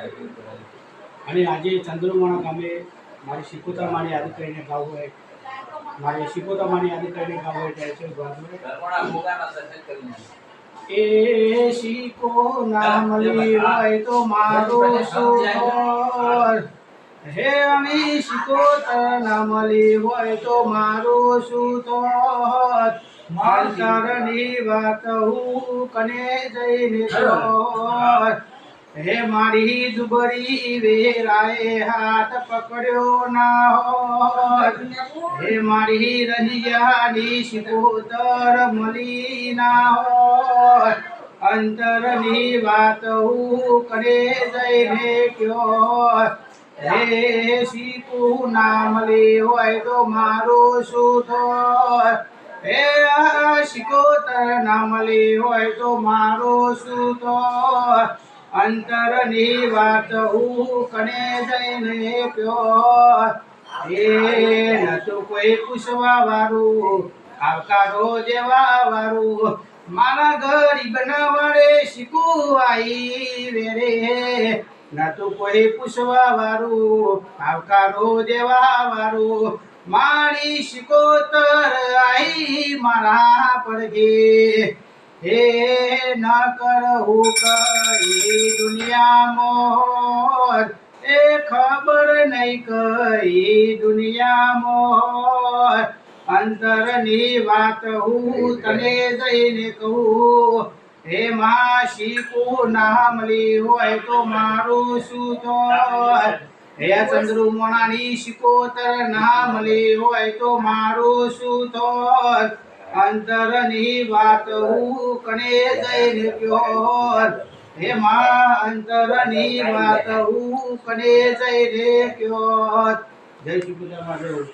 અને આજે ચંદ્રમાણા ગામે મારી શિકોતા માની યાદ કરીને ગાવું હોય. મારે શિકોતા માની યાદ કરીને ગાવું હોય ત્યારે છે ગાવું એ શીખો ના મળી હોય તો મારો સુર હે અમી શીકો ના મળી હોય તો મારો શું માલ અંતરની વાત હું કને જઈને હે મારી દુબરી વેરાએ હાથ પકડ્યો ના હોત. હે મારી રહિયાની શિકોતર મળી ના હો અંતરની વાત હું કરે જઈને કયો હે શીકું ના મળી હોય તો મારો શું હે શિકોતર ના મળી હોય તો મારો શું થોત અંતરની વાત હું કને જઈને પ્યો એ નતું કોઈ પૂછવા વાળું આવકારો જેવા વાળું મારા ગરીબ વડે શીખવાઈ વેરે નતું કોઈ પૂછવા વાળું આવકારો જેવા વાળું મારી શિકોતર આઈ મારા પડઘે હે ન કરવું કઈ દુનિયામાં? એ ખબર નહીં કઈ દુનિયામાં? અંતરની વાત હું તને જઈને કહું. હે માં શીખું નામ લી હોય તો મારું શું તો હે ચંદ્રુમણાની શિકોતર નામ લી હોય તો મારું શું થોત અંતરની વાત હું કને જઈને કયો હે માં, અંતરની વાત હું કને જઈને કયો જય શ્રી મહાદેવ.